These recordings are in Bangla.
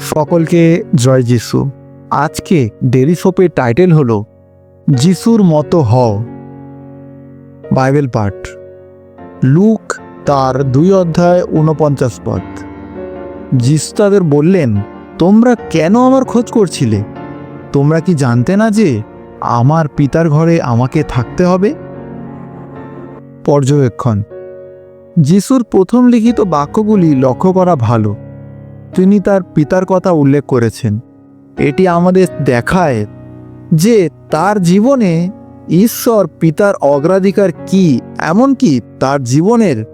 সকলকে জয় যিশু। আজকে ডেরি সোপের টাইটেল হলো, যিশুর মতো হও। বাইবেল পাঠ। লুক তার দুই অধ্যায় ঊনপঞ্চাশ পদ। যিশু তাদের বললেন, তোমরা কেন আমার খোঁজ করছিলে? তোমরা কি জানতে না যে আমার পিতার ঘরে আমাকে থাকতে হবে? পর্যবেক্ষণ। যিশুর প্রথম লিখিত বাক্যগুলি লক্ষ্য করা ভালো। তিনি তার পিতার কথা উল্লেখ করেছেন। এটি আমাদের দেখায় যে তার জীবনে ঈশ্বর পিতার অগ্রাধিকার কি, এমনকি তার জীবনের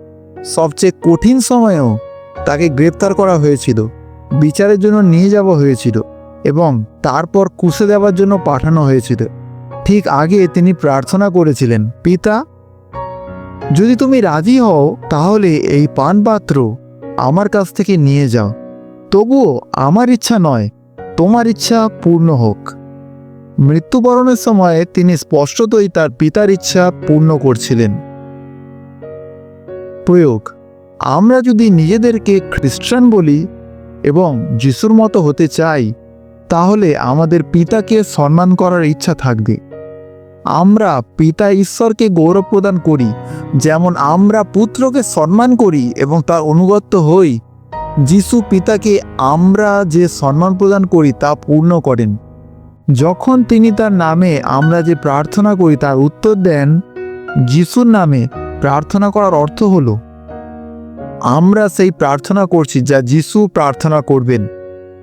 সবচেয়ে কঠিন সময়েও তাকে গ্রেপ্তার করা হয়েছিল, বিচারের জন্য নিয়ে যাওয়া হয়েছিল এবং তারপর কুশে দেওয়ার জন্য পাঠানো হয়েছিল। ঠিক আগে তিনি প্রার্থনা করেছিলেন, পিতা, যদি তুমি রাজি হও, তাহলে এই পানপাত্র আমার কাছ থেকে নিয়ে যাও। তবুও আমার ইচ্ছা নয়, তোমার ইচ্ছা পূর্ণ হোক। মৃত্যুবরণের সময় তিনি স্পষ্টতই তার পিতার ইচ্ছা পূর্ণ করছিলেন। প্রয়োগ, আমরা যদি নিজেদেরকে খ্রিস্টান বলি এবং যিশুর মতো হতে চাই, তাহলে আমাদের পিতাকে সম্মান করার ইচ্ছা থাকবে। আমরা পিতা ঈশ্বরকে গৌরব প্রদান করি, যেমন আমরা পুত্রকে সম্মান করি এবং তার অনুগত্য হই। যিশু পিতাকে আমরা যে সম্মান প্রদান করি তা পূর্ণ করেন। যখন তিনি তার নামে আমরা যে প্রার্থনা করি তার উত্তর দেন, যিশুর নামে প্রার্থনা করার অর্থ হলো, আমরা সেই প্রার্থনা করছি যা যিশু প্রার্থনা করবেন।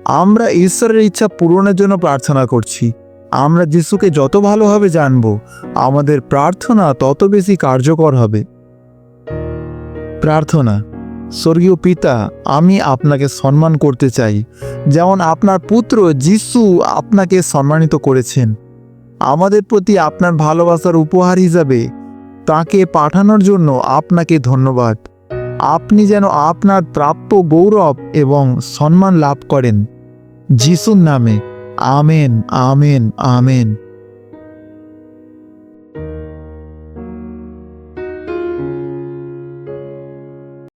আমরা ঈশ্বরের ইচ্ছা পূরণের জন্য প্রার্থনা করছি। আমরা যিশুকে যত ভালোভাবে জানব, আমাদের প্রার্থনা তত বেশি কার্যকর হবে। প্রার্থনা স্বর্গীয় পিতা, আমি আপনাকে সম্মান করতে চাই। যেমন আপনার পুত্র যিশু আপনাকে সম্মানিত করেছেন। আমাদের প্রতি আপনার ভালোবাসার উপহার হিসাবে তাকে পাঠানোর জন্য আপনাকে ধন্যবাদ। আপনি যেন আপনার প্রাপ্য গৌরব এবং সম্মান লাভ করেন। যিশুর নামে। Amen amen amen.